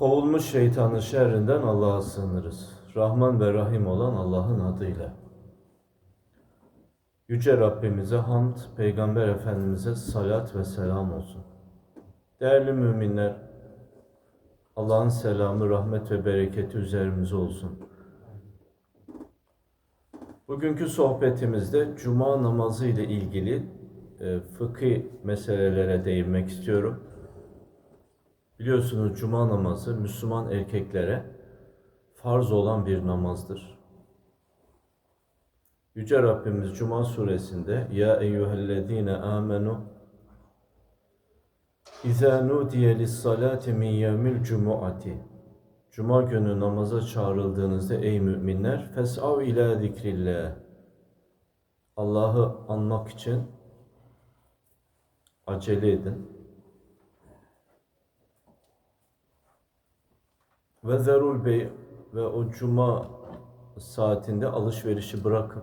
Kovulmuş şeytanın şerrinden Allah'a sığınırız. Rahman ve Rahim olan Allah'ın adıyla. Yüce Rabbimize hamd, Peygamber Efendimiz'e salat ve selam olsun. Değerli müminler, Allah'ın selamı, rahmet ve bereketi üzerimize olsun. Bugünkü sohbetimizde Cuma namazı ile ilgili e, fıkhi meselelere değinmek istiyorum. Biliyorsunuz Cuma namazı Müslüman erkeklere farz olan bir namazdır. Yüce Rabbimiz Cuma suresinde Ya eyyühellezine amenu İzâ nudiye lissalâti min yevmil cumuati Cuma günü namaza çağrıldığınızda ey müminler fes'av ila zikrillah Allah'ı anmak için acele edin. Ve zerul bey ve o cuma saatinde alışverişi bırakın.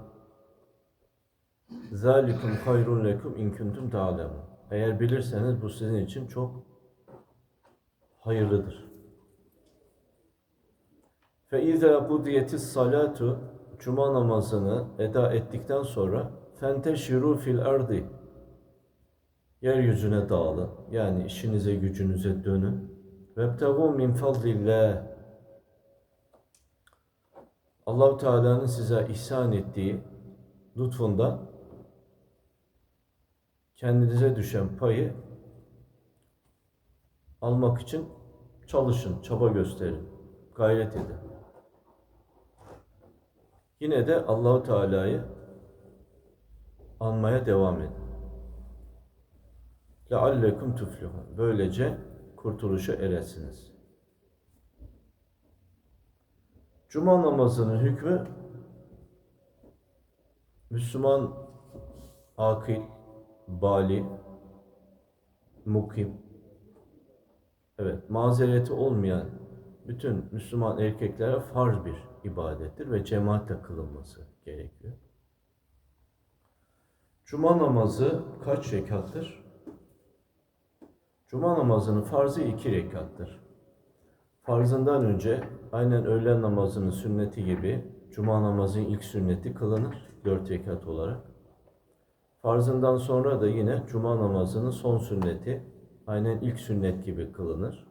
Zalikum hayrun lekum in kuntum ta'lemun. Eğer bilirseniz bu sizin için çok hayırlıdır. Fe izâ kudiyetis salatu Cuma namazını eda ettikten sonra fenteşiru fil ardi yeryüzüne dağılın. Yani işinize gücünüze dönün. Vebtegu min fadlillah Allahu Teala'nın size ihsan ettiği lütfundan kendinize düşen payı almak için çalışın, çaba gösterin, gayret edin. Yine de Allahu Teala'yı anmaya devam edin. لَعَلَّكُمْ تُفْلِحُونَ Böylece kurtuluşa eresiniz. Cuma namazının hükmü Müslüman akil, bali, mukim, evet mazereti olmayan bütün Müslüman erkeklere farz bir ibadettir ve cemaatle kılınması gerekiyor. Cuma namazı kaç rekattır? Cuma namazının farzı iki rekattır. Farzından önce aynen öğlen namazının sünneti gibi cuma namazının ilk sünneti kılınır dört rekat olarak. Farzından sonra da yine cuma namazının son sünneti aynen ilk sünnet gibi kılınır.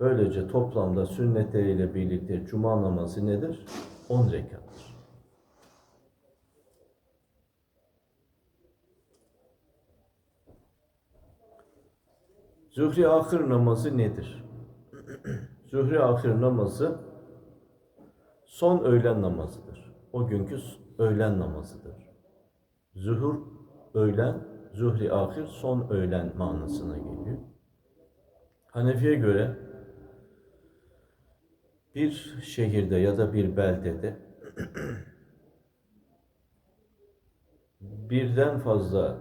Böylece toplamda sünnetleriyle birlikte cuma namazı nedir? 10 rekattır. Zühri ahir namazı nedir? Zühri ahir namazı son öğlen namazıdır. O günkü öğlen namazıdır. Zuhur öğlen, zuhri ahir son öğlen manasına geliyor. Hanefi'ye göre bir şehirde ya da bir beldede birden fazla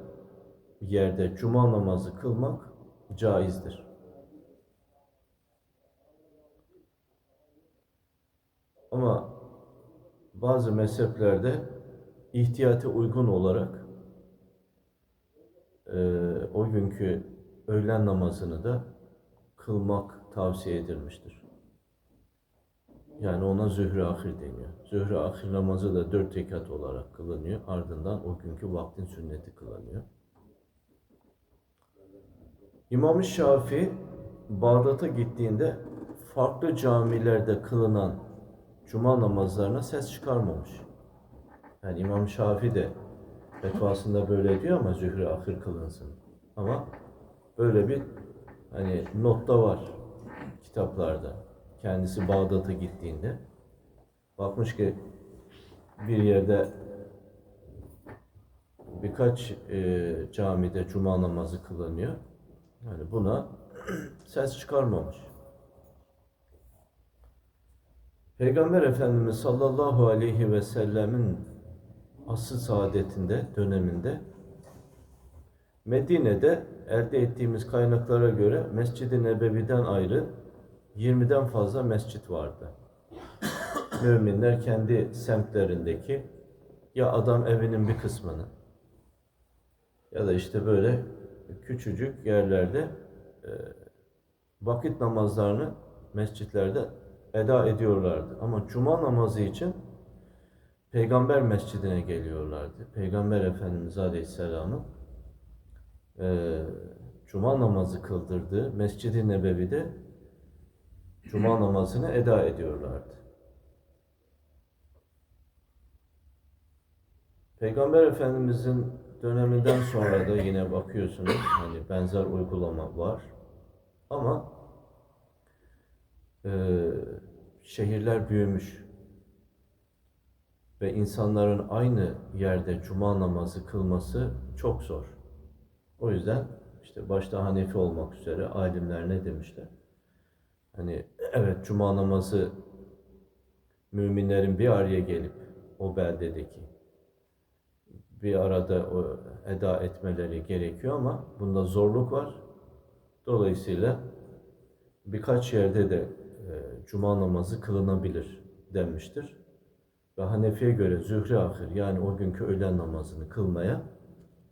yerde cuma namazı kılmak caizdir. Ama bazı mezheplerde ihtiyata uygun olarak e, o günkü öğlen namazını da kılmak tavsiye edilmiştir. Yani ona zühre ahir deniyor. Zühre ahir namazı da dört rekat olarak kılınıyor. Ardından o günkü vaktin sünneti kılınıyor. İmam-ı Şafii Bağdat'a gittiğinde farklı camilerde kılınan cuma namazlarına ses çıkarmamış. Yani İmam Şafii de fetvasında böyle diyor ama zühre ahir kılınsın. Ama böyle bir hani notta var kitaplarda. Kendisi Bağdat'a gittiğinde bakmış ki bir yerde birkaç e, camide cuma namazı kılınıyor. Yani buna ses çıkarmamış. Peygamber Efendimiz sallallahu aleyhi ve sellemin asıl saadetinde, döneminde Medine'de elde ettiğimiz kaynaklara göre Mescid-i Nebevi'den ayrı 20'den fazla mescit vardı. Müminler kendi semtlerindeki ya adam evinin bir kısmını ya da işte böyle küçücük yerlerde e, vakit namazlarını mescitlerde eda ediyorlardı. Ama cuma namazı için Peygamber mescidine geliyorlardı. Peygamber Efendimiz Aleyhisselam'ın eee cuma namazı kıldırdığı Mescid-i Nebevi'de cuma namazını eda ediyorlardı. Peygamber Efendimizin döneminden sonra da yine bakıyorsunuz hani benzer uygulama var. Ama eee, şehirler büyümüş ve insanların aynı yerde cuma namazı kılması çok zor. O yüzden işte başta Hanefi olmak üzere alimler ne demişler? Hani evet cuma namazı müminlerin bir araya gelip o beldedeki bir arada o eda etmeleri gerekiyor ama bunda zorluk var. Dolayısıyla birkaç yerde de e, cuma namazı kılınabilir denmiştir. Ve Hanefi'ye göre zühre ahir yani o günkü öğlen namazını kılmaya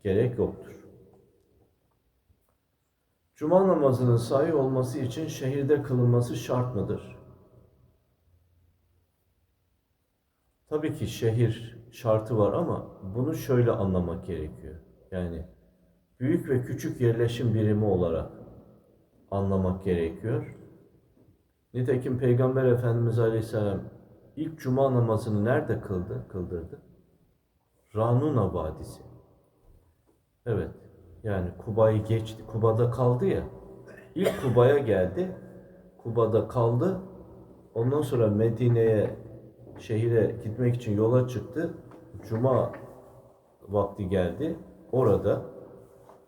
gerek yoktur. Cuma namazının sahih olması için şehirde kılınması şart mıdır? Tabii ki şehir şartı var ama bunu şöyle anlamak gerekiyor. Yani büyük ve küçük yerleşim birimi olarak anlamak gerekiyor. Nitekim Peygamber Efendimiz Aleyhisselam ilk cuma namazını nerede kıldı, kıldırdı? Ranuna Vadisi. Evet, yani Kuba'yı geçti, Kuba'da kaldı ya. İlk Kuba'ya geldi, Kuba'da kaldı. Ondan sonra Medine'ye, şehire gitmek için yola çıktı. Cuma vakti geldi. Orada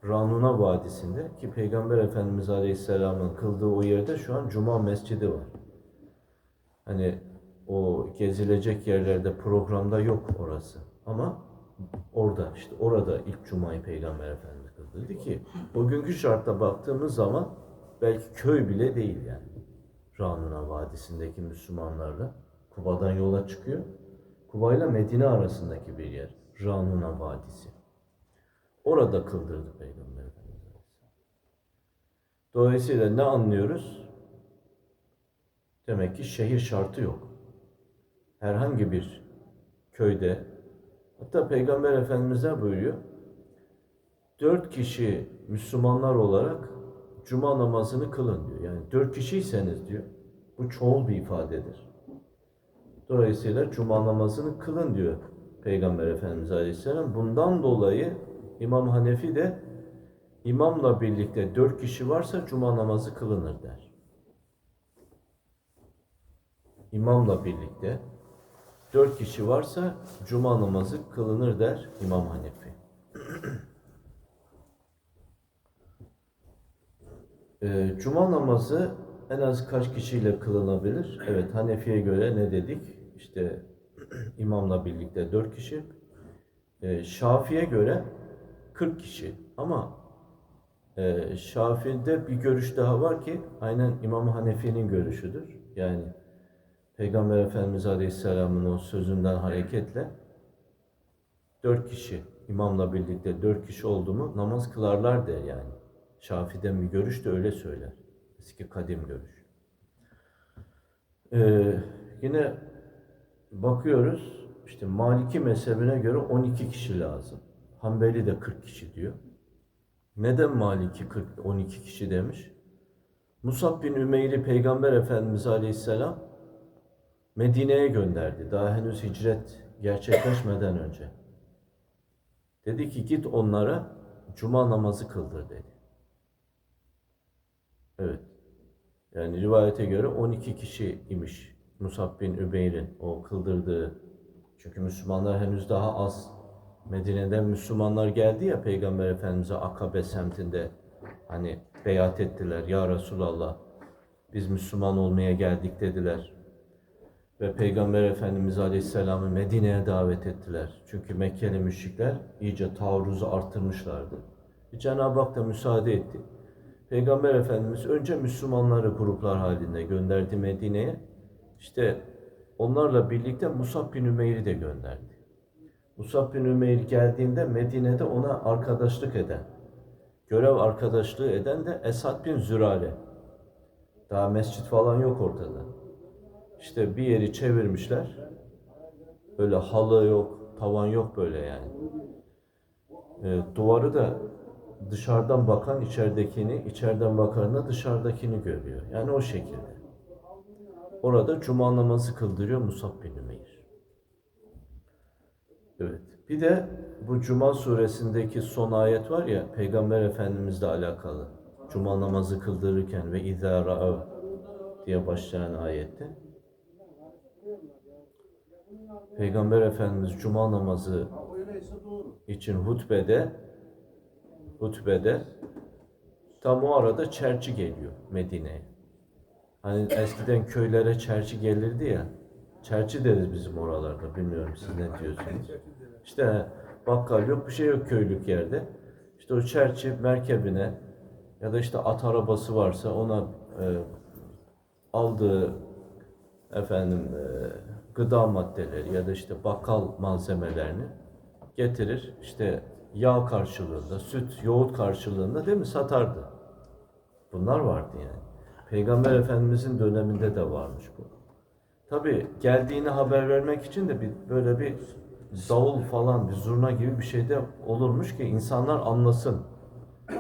Ranuna Vadisi'nde ki Peygamber Efendimiz Aleyhisselam'ın kıldığı o yerde şu an Cuma Mescidi var. Hani o gezilecek yerlerde programda yok orası. Ama orada işte orada ilk Cuma'yı Peygamber Efendimiz kıldı. Dedi ki o günkü şartta baktığımız zaman belki köy bile değil yani. Ranuna Vadisi'ndeki Müslümanlarla Kuba'dan yola çıkıyor. Kuba ile Medine arasındaki bir yer. Ranuna Vadisi. Orada kıldırdı Peygamber Efendimiz. Dolayısıyla ne anlıyoruz? Demek ki şehir şartı yok. Herhangi bir köyde, hatta Peygamber Efendimiz ne buyuruyor? Dört kişi Müslümanlar olarak Cuma namazını kılın diyor. Yani dört kişiyseniz diyor, bu çoğul bir ifadedir. Dolayısıyla Cuma namazını kılın diyor Peygamber Efendimiz Aleyhisselam. Bundan dolayı İmam Hanefi de imamla birlikte dört kişi varsa Cuma namazı kılınır der. İmamla birlikte dört kişi varsa Cuma namazı kılınır der İmam Hanefi. Ee, Cuma namazı en az kaç kişiyle kılınabilir? Evet Hanefi'ye göre ne dedik? İşte imamla birlikte dört kişi. Ee, Şafi'ye göre 40 kişi. Ama e, Şafii'de bir görüş daha var ki aynen İmam Hanefi'nin görüşüdür. Yani Peygamber Efendimiz Aleyhisselam'ın o sözünden hareketle dört kişi imamla birlikte dört kişi oldu mu namaz kılarlar der yani. Şafi'den bir görüş de öyle söyler. Eski kadim görüş. Ee, yine bakıyoruz işte Maliki mezhebine göre 12 kişi lazım. Hanbeli de 40 kişi diyor. Neden Maliki 40, 12 kişi demiş? Musab bin Ümeyr'i Peygamber Efendimiz Aleyhisselam Medine'ye gönderdi. Daha henüz hicret gerçekleşmeden önce. Dedi ki git onlara cuma namazı kıldır dedi. Evet. Yani rivayete göre 12 kişi imiş Musab bin Ümeyr'in o kıldırdığı. Çünkü Müslümanlar henüz daha az Medine'den Müslümanlar geldi ya Peygamber Efendimiz'e Akabe semtinde hani beyat ettiler. Ya Resulallah biz Müslüman olmaya geldik dediler. Ve Peygamber Efendimiz Aleyhisselam'ı Medine'ye davet ettiler. Çünkü Mekkeli müşrikler iyice taarruzu arttırmışlardı. Cenab-ı Hak da müsaade etti. Peygamber Efendimiz önce Müslümanları gruplar halinde gönderdi Medine'ye. İşte onlarla birlikte Musab bin Ümeyr'i de gönderdi. Musab bin Ümeyr geldiğinde Medine'de ona arkadaşlık eden, görev arkadaşlığı eden de Esad bin Zürale. Daha mescit falan yok ortada. İşte bir yeri çevirmişler. Böyle halı yok, tavan yok böyle yani. E, duvarı da dışarıdan bakan içeridekini, içeriden bakan da dışarıdakini görüyor. Yani o şekilde. Orada cuma namazı kıldırıyor Musab bin Ümeyr. Evet. Bir de bu Cuma suresindeki son ayet var ya Peygamber Efendimizle alakalı. Cuma namazı kıldırırken ve izâ diye başlayan ayette. Peygamber Efendimiz Cuma namazı için hutbede hutbede tam o arada çerçi geliyor Medine'ye. Hani eskiden köylere çerçi gelirdi ya. Çerçi deriz bizim oralarda. Bilmiyorum siz ne diyorsunuz. İşte bakkal yok bir şey yok köylük yerde. İşte o çerçi merkebine ya da işte at arabası varsa ona e, aldığı efendim e, gıda maddeleri ya da işte bakkal malzemelerini getirir. İşte yağ karşılığında, süt, yoğurt karşılığında değil mi satardı. Bunlar vardı yani. Peygamber Efendimizin döneminde de varmış bu. Tabi geldiğini haber vermek için de bir böyle bir davul falan bir zurna gibi bir şey de olurmuş ki insanlar anlasın.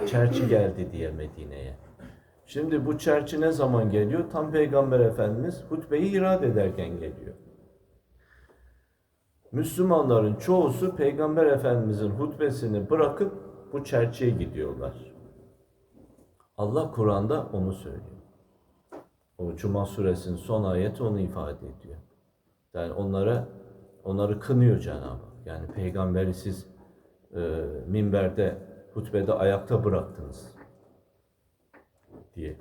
Çerçi geldi diye Medine'ye. Şimdi bu çerçi ne zaman geliyor? Tam Peygamber Efendimiz hutbeyi irad ederken geliyor. Müslümanların çoğusu Peygamber Efendimizin hutbesini bırakıp bu çerçiye gidiyorlar. Allah Kur'an'da onu söylüyor. O Cuma suresinin son ayeti onu ifade ediyor. Yani onlara onları kınıyor Cenab-ı Hak. Yani peygamberi siz e, minberde, hutbede ayakta bıraktınız diye.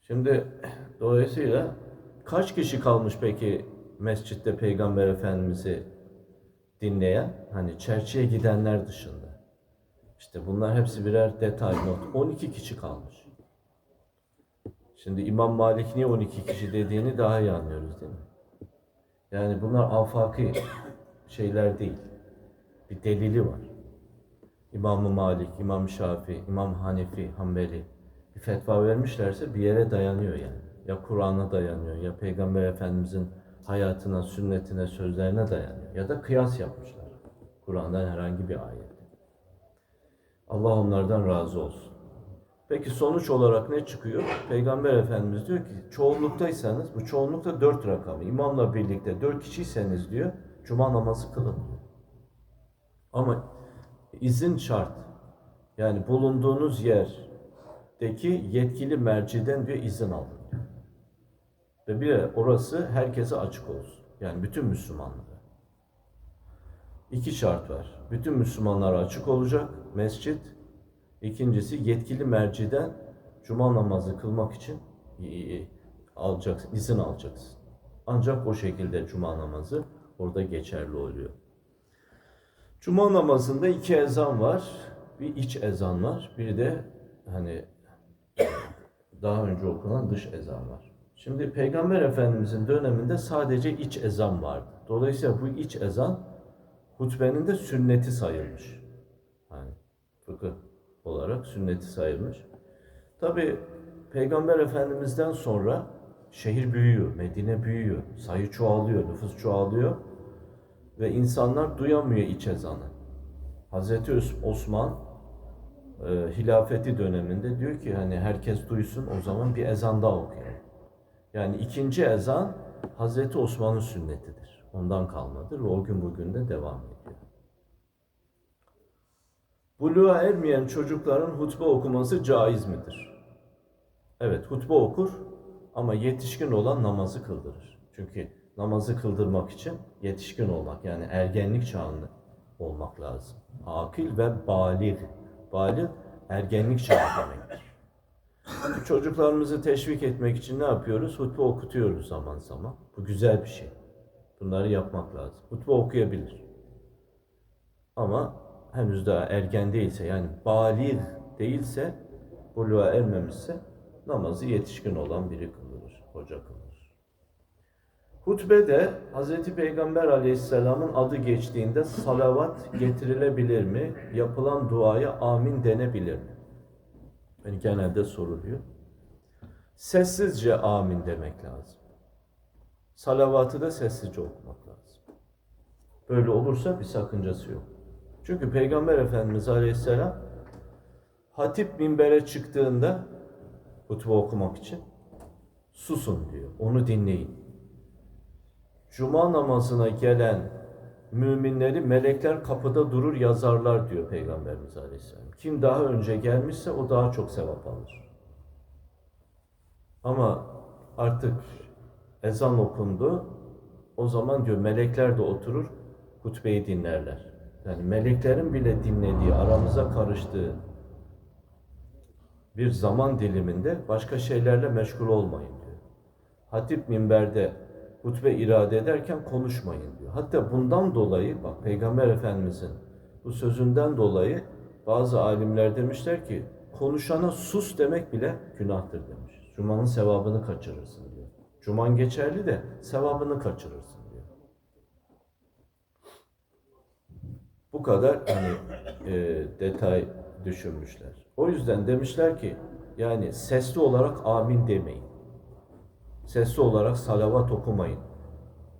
Şimdi dolayısıyla kaç kişi kalmış peki mescitte Peygamber Efendimiz'i dinleyen? Hani çerçeye gidenler dışında. İşte bunlar hepsi birer detay not. 12 kişi kalmış. Şimdi İmam Malik niye 12 kişi dediğini daha iyi anlıyoruz değil mi? Yani bunlar afaki şeyler değil. Bir delili var. imam Malik, İmam Şafii, İmam Hanefi, Hanbeli bir fetva vermişlerse bir yere dayanıyor yani. Ya Kur'an'a dayanıyor, ya Peygamber Efendimizin hayatına, sünnetine, sözlerine dayanıyor. Ya da kıyas yapmışlar. Kur'an'dan herhangi bir ayet. Allah onlardan razı olsun. Peki sonuç olarak ne çıkıyor? Peygamber Efendimiz diyor ki çoğunluktaysanız bu çoğunlukta dört rakamı imamla birlikte dört kişiyseniz diyor cuma namazı kılın diyor. Ama izin şart. Yani bulunduğunuz yerdeki yetkili merciden diyor izin alın. Ve bir orası herkese açık olsun. Yani bütün Müslümanlara. İki şart var. Bütün Müslümanlara açık olacak mescit İkincisi yetkili merciden cuma namazı kılmak için alacaksın, izin alacaksın. Ancak o şekilde cuma namazı orada geçerli oluyor. Cuma namazında iki ezan var. Bir iç ezan var. Bir de hani daha önce okunan dış ezan var. Şimdi Peygamber Efendimizin döneminde sadece iç ezan vardı. Dolayısıyla bu iç ezan hutbenin de sünneti sayılmış. Hani fıkıh olarak sünneti sayılmış. Tabi Peygamber Efendimiz'den sonra şehir büyüyor, Medine büyüyor, sayı çoğalıyor, nüfus çoğalıyor ve insanlar duyamıyor iç ezanı. Hazreti Osman e, hilafeti döneminde diyor ki hani herkes duysun o zaman bir ezan daha okuyalım. Yani ikinci ezan Hazreti Osman'ın sünnetidir. Ondan kalmadır ve o gün bugün de devam ediyor. Buluğa ermeyen çocukların hutbe okuması caiz midir? Evet, hutbe okur ama yetişkin olan namazı kıldırır. Çünkü namazı kıldırmak için yetişkin olmak yani ergenlik çağında olmak lazım. Akil ve balik. Balik ergenlik çağı demektir. Çocuklarımızı teşvik etmek için ne yapıyoruz? Hutbe okutuyoruz zaman zaman. Bu güzel bir şey. Bunları yapmak lazım. Hutbe okuyabilir. Ama henüz daha ergen değilse yani balik değilse buluğa ermemişse namazı yetişkin olan biri kılır, hoca kılır. Hutbede Hz. Peygamber aleyhisselamın adı geçtiğinde salavat getirilebilir mi? Yapılan duaya amin denebilir mi? Yani genelde soruluyor. Sessizce amin demek lazım. Salavatı da sessizce okumak lazım. Böyle olursa bir sakıncası yok. Çünkü Peygamber Efendimiz Aleyhisselam hatip minbere çıktığında hutbe okumak için susun diyor. Onu dinleyin. Cuma namazına gelen müminleri melekler kapıda durur yazarlar diyor Peygamberimiz Aleyhisselam. Kim daha önce gelmişse o daha çok sevap alır. Ama artık ezan okundu. O zaman diyor melekler de oturur hutbeyi dinlerler. Yani meleklerin bile dinlediği, aramıza karıştığı bir zaman diliminde başka şeylerle meşgul olmayın diyor. Hatip minberde hutbe irade ederken konuşmayın diyor. Hatta bundan dolayı bak Peygamber Efendimizin bu sözünden dolayı bazı alimler demişler ki konuşana sus demek bile günahtır demiş. Cuma'nın sevabını kaçırırsın diyor. Cuman geçerli de sevabını kaçırırsın diyor. Bu kadar hani e, detay düşünmüşler. O yüzden demişler ki yani sesli olarak amin demeyin. Sesli olarak salavat okumayın.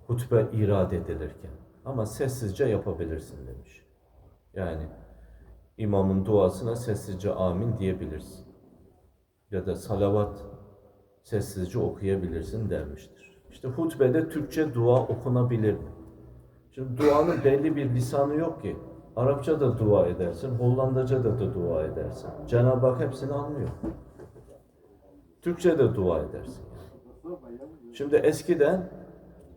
Hutbe irade edilirken. Ama sessizce yapabilirsin demiş. Yani imamın duasına sessizce amin diyebilirsin. Ya da salavat sessizce okuyabilirsin dermiştir. İşte hutbede Türkçe dua okunabilir mi? Şimdi duanın belli bir lisanı yok ki. Arapça da dua edersin, Hollandaca da da dua edersin. Cenab-ı Hak hepsini anlıyor. Türkçe de dua edersin. Şimdi eskiden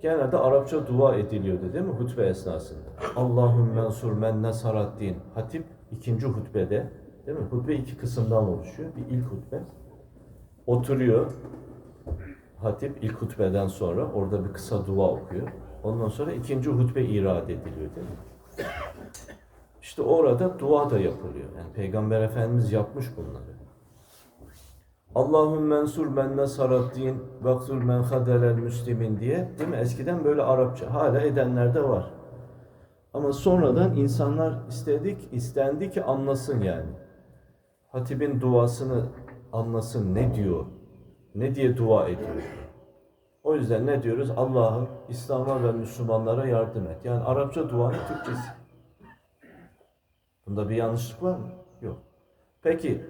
genelde Arapça dua ediliyordu değil mi hutbe esnasında? Allahümme ensur men nesarat din. Hatip ikinci hutbede değil mi? Hutbe iki kısımdan oluşuyor. Bir ilk hutbe. Oturuyor. Hatip ilk hutbeden sonra orada bir kısa dua okuyor. Ondan sonra ikinci hutbe irade ediliyor değil mi? İşte orada dua da yapılıyor. Yani Peygamber Efendimiz yapmış bunları. Allahümme mensur men nesarat din vakzul men hadelel müslimin diye değil mi? Eskiden böyle Arapça hala edenler de var. Ama sonradan insanlar istedik, istendi ki anlasın yani. Hatibin duasını anlasın ne diyor, ne diye dua ediyor. O yüzden ne diyoruz? Allah'ım İslam'a ve Müslümanlara yardım et. Yani Arapça duanın Türkçesi. Bunda bir yanlışlık var mı? Yok. Peki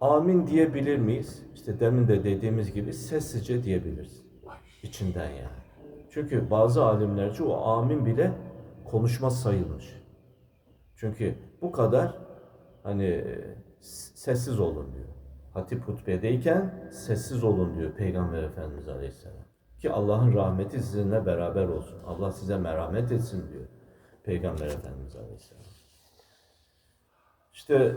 amin diyebilir miyiz? İşte demin de dediğimiz gibi sessizce diyebiliriz. İçinden yani. Çünkü bazı alimlerce o amin bile konuşma sayılmış. Çünkü bu kadar hani e, sessiz olun diyor. Hatip hutbedeyken sessiz olun diyor Peygamber Efendimiz Aleyhisselam. Ki Allah'ın rahmeti sizinle beraber olsun. Allah size merhamet etsin diyor Peygamber Efendimiz Aleyhisselam. İşte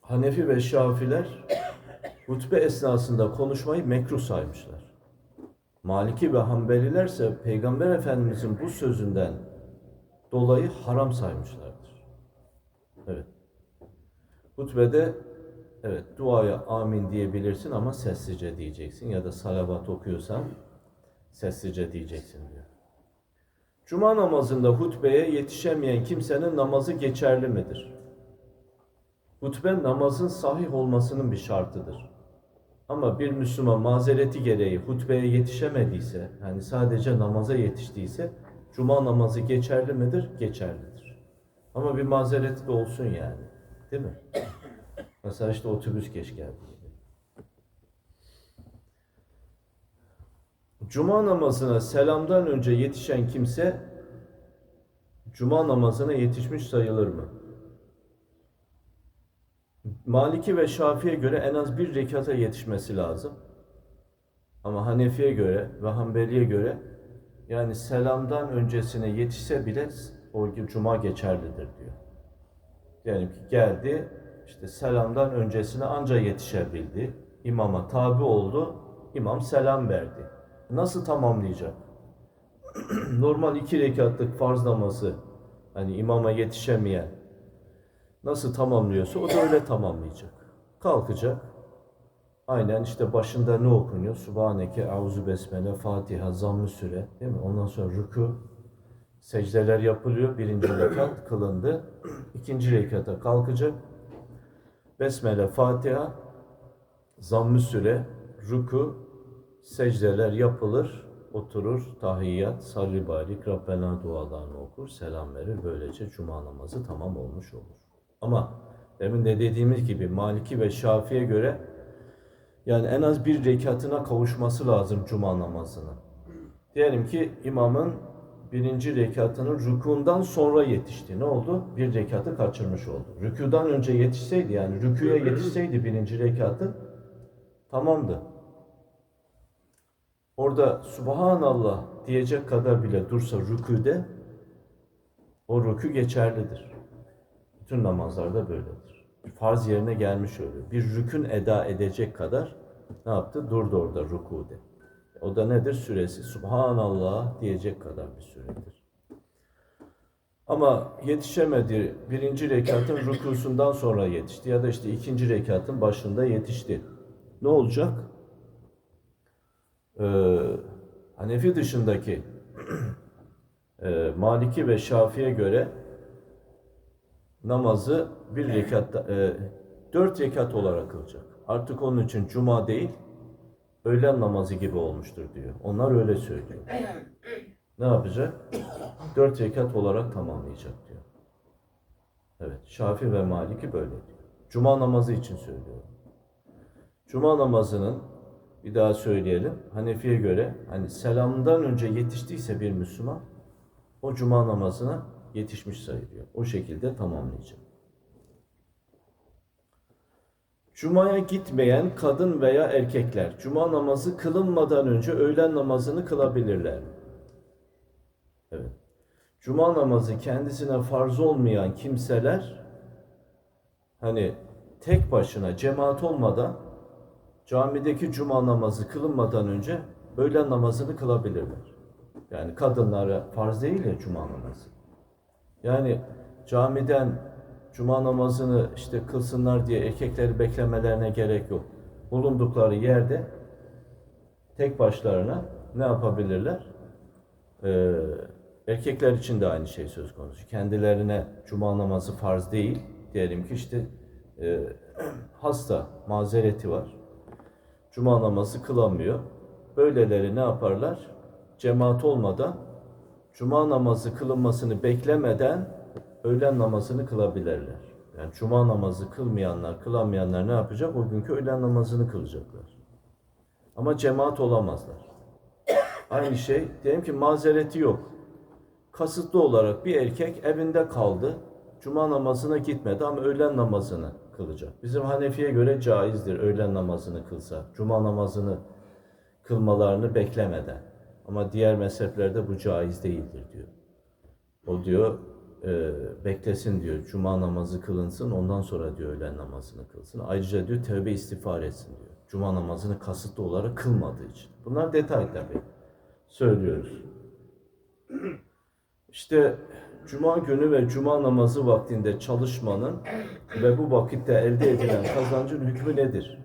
Hanefi ve Şafiler hutbe esnasında konuşmayı mekruh saymışlar. Maliki ve Hanbeliler ise Peygamber Efendimizin bu sözünden dolayı haram saymışlardır. Evet. Hutbede evet duaya amin diyebilirsin ama sessizce diyeceksin ya da salavat okuyorsan sessizce diyeceksin diyor. Cuma namazında hutbeye yetişemeyen kimsenin namazı geçerli midir? Hutbe namazın sahih olmasının bir şartıdır. Ama bir Müslüman mazereti gereği hutbeye yetişemediyse, yani sadece namaza yetiştiyse, cuma namazı geçerli midir? Geçerlidir. Ama bir mazereti de olsun yani. Değil mi? Mesela işte otobüs geç geldi. Cuma namazına selamdan önce yetişen kimse cuma namazına yetişmiş sayılır mı? Maliki ve Şafi'ye göre en az bir rekata yetişmesi lazım. Ama Hanefi'ye göre ve Hanbeli'ye göre yani selamdan öncesine yetişse bile o cuma geçerlidir diyor. Diyelim ki geldi, işte selamdan öncesine anca yetişebildi. İmama tabi oldu, imam selam verdi. Nasıl tamamlayacak? Normal iki rekatlık farz namazı, hani imama yetişemeyen nasıl tamamlıyorsa o da öyle tamamlayacak. Kalkacak. Aynen işte başında ne okunuyor? Subhaneke, Euzu Besmele, Fatiha, Zamm-ı Süre. Değil mi? Ondan sonra rükû, secdeler yapılıyor. Birinci rekat kılındı. İkinci rekata kalkacak. Besmele, Fatiha, zamm-ı süre, ruku, secdeler yapılır, oturur, tahiyyat, salli barik, Rabbena dualarını okur, selam verir. Böylece cuma namazı tamam olmuş olur. Ama demin de dediğimiz gibi Maliki ve Şafi'ye göre yani en az bir rekatına kavuşması lazım cuma namazının. Diyelim ki imamın birinci rekatının rükundan sonra yetişti. Ne oldu? Bir rekatı kaçırmış oldu. Rükudan önce yetişseydi yani rüküye yetişseydi birinci rekatı tamamdı. Orada Subhanallah diyecek kadar bile dursa rüküde o rükü geçerlidir. Bütün namazlarda böyledir. Farz yerine gelmiş öyle. Bir rükün eda edecek kadar ne yaptı? Durdu orada rükude. O da nedir? Süresi. Subhanallah diyecek kadar bir süredir. Ama yetişemedi. Birinci rekatın rükusundan sonra yetişti. Ya da işte ikinci rekatın başında yetişti. Ne olacak? Ee, Hanefi dışındaki e, Maliki ve Şafi'ye göre namazı bir rekatta, e, dört rekat olarak kılacak. Artık onun için cuma değil, öğlen namazı gibi olmuştur diyor. Onlar öyle söylüyor. Ne yapacak? Dört rekat olarak tamamlayacak diyor. Evet, Şafi ve Maliki böyle diyor. Cuma namazı için söylüyorum. Cuma namazının bir daha söyleyelim. Hanefi'ye göre hani selamdan önce yetiştiyse bir Müslüman o cuma namazına yetişmiş sayılıyor. O şekilde tamamlayacak. Cuma'ya gitmeyen kadın veya erkekler cuma namazı kılınmadan önce öğlen namazını kılabilirler. Evet. Cuma namazı kendisine farz olmayan kimseler hani tek başına cemaat olmadan camideki cuma namazı kılınmadan önce öğlen namazını kılabilirler. Yani kadınlara farz değil ya cuma namazı. Yani camiden cuma namazını işte kılsınlar diye erkekleri beklemelerine gerek yok. Bulundukları yerde tek başlarına ne yapabilirler? Ee, erkekler için de aynı şey söz konusu. Kendilerine cuma namazı farz değil. Diyelim ki işte e, hasta, mazereti var. Cuma namazı kılamıyor. Böyleleri ne yaparlar? Cemaat olmadan cuma namazı kılınmasını beklemeden öğlen namazını kılabilirler. Yani cuma namazı kılmayanlar, kılamayanlar ne yapacak? O günkü öğlen namazını kılacaklar. Ama cemaat olamazlar. Aynı şey, diyelim ki mazereti yok. Kasıtlı olarak bir erkek evinde kaldı. Cuma namazına gitmedi ama öğlen namazını kılacak. Bizim Hanefi'ye göre caizdir öğlen namazını kılsa. Cuma namazını kılmalarını beklemeden. Ama diğer mezheplerde bu caiz değildir diyor. O diyor e, beklesin diyor. Cuma namazı kılınsın ondan sonra diyor öğlen namazını kılsın. Ayrıca diyor tövbe istiğfar etsin diyor. Cuma namazını kasıtlı olarak kılmadığı için. Bunlar detay tabii. Söylüyoruz. İşte Cuma günü ve Cuma namazı vaktinde çalışmanın ve bu vakitte elde edilen kazancın hükmü nedir?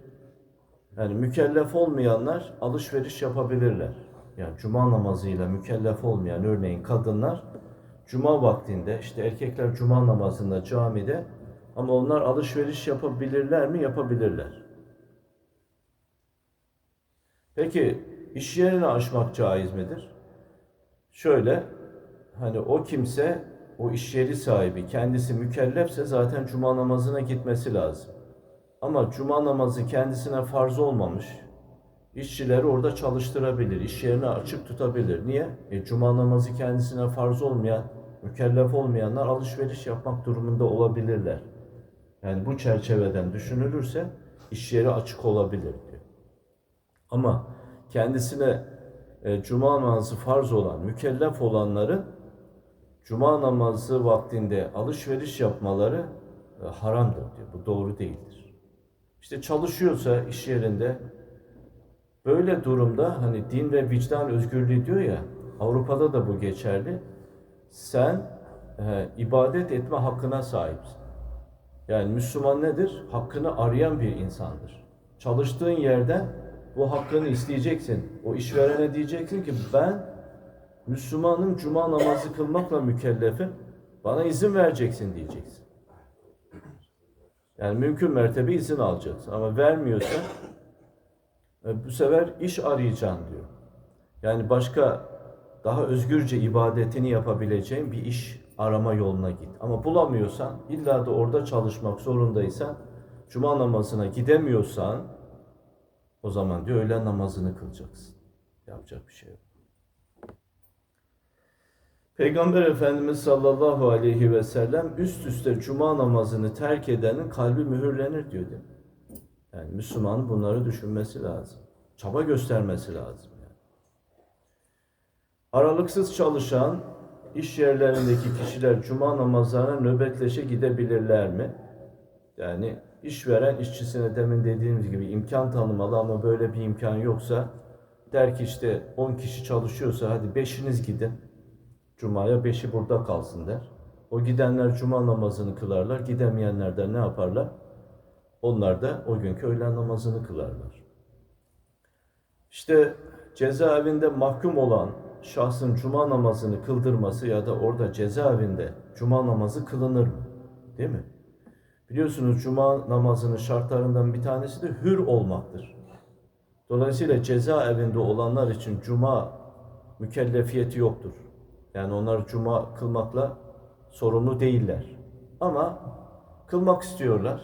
Yani mükellef olmayanlar alışveriş yapabilirler. Yani Cuma namazıyla mükellef olmayan örneğin kadınlar Cuma vaktinde işte erkekler Cuma namazında camide ama onlar alışveriş yapabilirler mi? Yapabilirler. Peki iş yerini açmak caiz midir? Şöyle hani o kimse o iş yeri sahibi kendisi mükellefse zaten cuma namazına gitmesi lazım. Ama cuma namazı kendisine farz olmamış. İşçileri orada çalıştırabilir, iş yerini açık tutabilir. Niye? E, cuma namazı kendisine farz olmayan, mükellef olmayanlar alışveriş yapmak durumunda olabilirler. Yani bu çerçeveden düşünülürse iş yeri açık olabilir diyor. Ama kendisine e, cuma namazı farz olan, mükellef olanların cuma namazı vaktinde alışveriş yapmaları e, haramdır diyor. Bu doğru değildir. İşte çalışıyorsa iş yerinde böyle durumda hani din ve vicdan özgürlüğü diyor ya Avrupa'da da bu geçerli. Sen e, ibadet etme hakkına sahipsin. Yani Müslüman nedir? Hakkını arayan bir insandır. Çalıştığın yerden bu hakkını isteyeceksin. O işverene diyeceksin ki ben Müslümanım cuma namazı kılmakla mükellefim. Bana izin vereceksin diyeceksin. Yani mümkün mertebe izin alacaksın. Ama vermiyorsa E, bu sefer iş arayacaksın diyor. Yani başka daha özgürce ibadetini yapabileceğin bir iş arama yoluna git. Ama bulamıyorsan, illa da orada çalışmak zorundaysan, cuma namazına gidemiyorsan, o zaman diyor öğlen namazını kılacaksın. Yapacak bir şey yok. Peygamber Efendimiz sallallahu aleyhi ve sellem üst üste cuma namazını terk edenin kalbi mühürlenir diyor? Yani Müslüman bunları düşünmesi lazım. Çaba göstermesi lazım. Aralıksız çalışan iş yerlerindeki kişiler cuma namazlarına nöbetleşe gidebilirler mi? Yani işveren işçisine demin dediğimiz gibi imkan tanımalı ama böyle bir imkan yoksa der ki işte 10 kişi çalışıyorsa hadi 5'iniz gidin. Cuma'ya 5'i burada kalsın der. O gidenler cuma namazını kılarlar. Gidemeyenler de ne yaparlar? Onlar da o günkü öğlen namazını kılarlar. İşte cezaevinde mahkum olan şahsın cuma namazını kıldırması ya da orada cezaevinde cuma namazı kılınır mı? Değil mi? Biliyorsunuz cuma namazının şartlarından bir tanesi de hür olmaktır. Dolayısıyla cezaevinde olanlar için cuma mükellefiyeti yoktur. Yani onlar cuma kılmakla sorumlu değiller. Ama kılmak istiyorlar.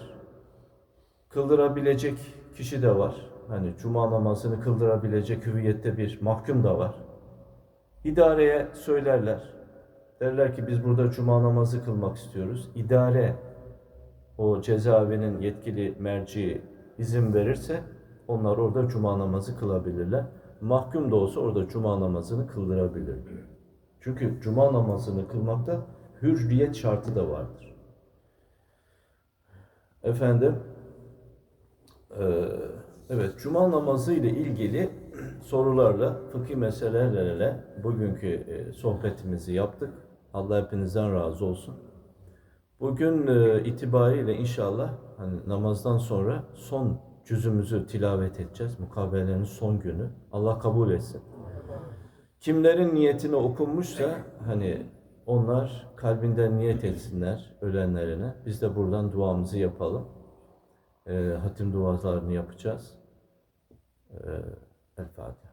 Kıldırabilecek kişi de var. Hani cuma namazını kıldırabilecek hüviyette bir mahkum da var. İdareye söylerler. Derler ki biz burada cuma namazı kılmak istiyoruz. İdare o cezaevinin yetkili merci izin verirse onlar orada cuma namazı kılabilirler. Mahkum da olsa orada cuma namazını kıldırabilir. Çünkü cuma namazını kılmakta hürriyet şartı da vardır. Efendim, eee, evet cuma namazı ile ilgili sorularla, fıkhi meselelerle bugünkü e, sohbetimizi yaptık. Allah hepinizden razı olsun. Bugün e, itibariyle inşallah hani namazdan sonra son cüzümüzü tilavet edeceğiz. Mukabelenin son günü. Allah kabul etsin. Kimlerin niyetine okunmuşsa hani onlar kalbinden niyet etsinler ölenlerine. Biz de buradan duamızı yapalım. E, hatim dualarını yapacağız. E, El Fatiha.